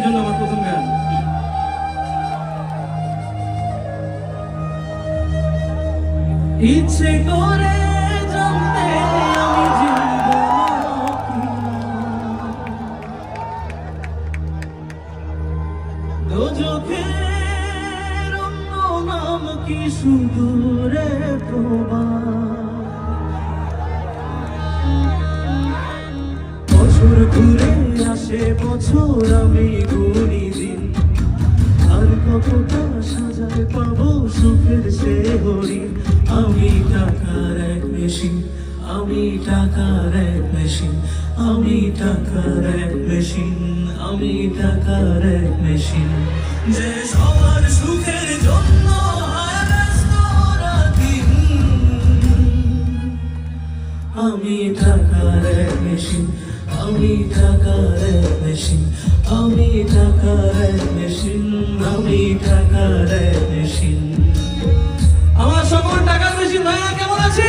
আপনাদের জন্য আমার প্রথম গান ইচ্ছে করে জানতে আমি নাম কি ঘুরে আসে বছর আমি গুনি দিন আর কতটা সাজায় পাবো সুখের সে হরি আমি টাকার এক মেশিন, আমি টাকার এক মেশিন, আমি টাকার এক মেশিন, আমি টাকার এক মেশিন। যে সবার সুখের আমি টাকার মেশিন, আমি টাকার মেশিন, আমি টাকার মেশিন, আমি টাকার মেশিন। আমার সকল টাকার মেশিন ভাইরা কেমন আছে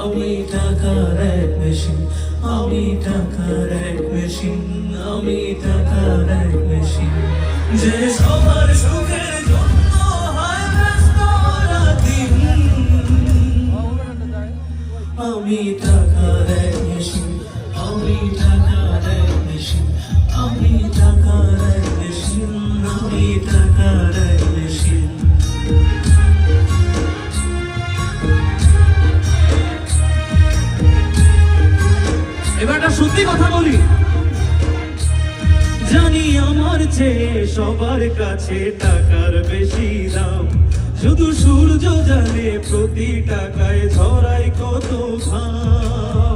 আমি টাকার এক মেশিন, আমি টাকার এক মেশিন, আমি টাকার এক মেশিন যে সবার সুখের জন্য হয় ব্যস্ত রাতদিন। আমি টাকার এক মেশিন, আমি টাকার এক মেশিন সত্যি কথা বলি। জানি আমার চেয়ে সবার কাছে টাকার বেশি দাম। শুধু সূর্য জানে প্রতি টাকায় ধরায় কত ঘাম।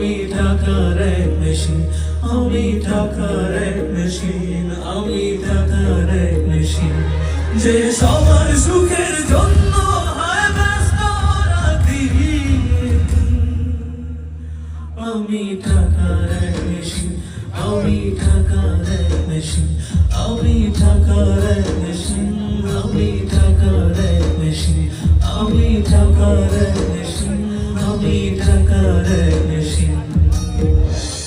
আমি টাকার এক মেশিন, আমি টাকার এক মেশিন, আমি টাকার এক মেশিন যে সবার সুখের জন্য। আমি টাকার এক মেশিন, আমি টাকার এক মেশিন, আমি টাকার भी थका है नशीन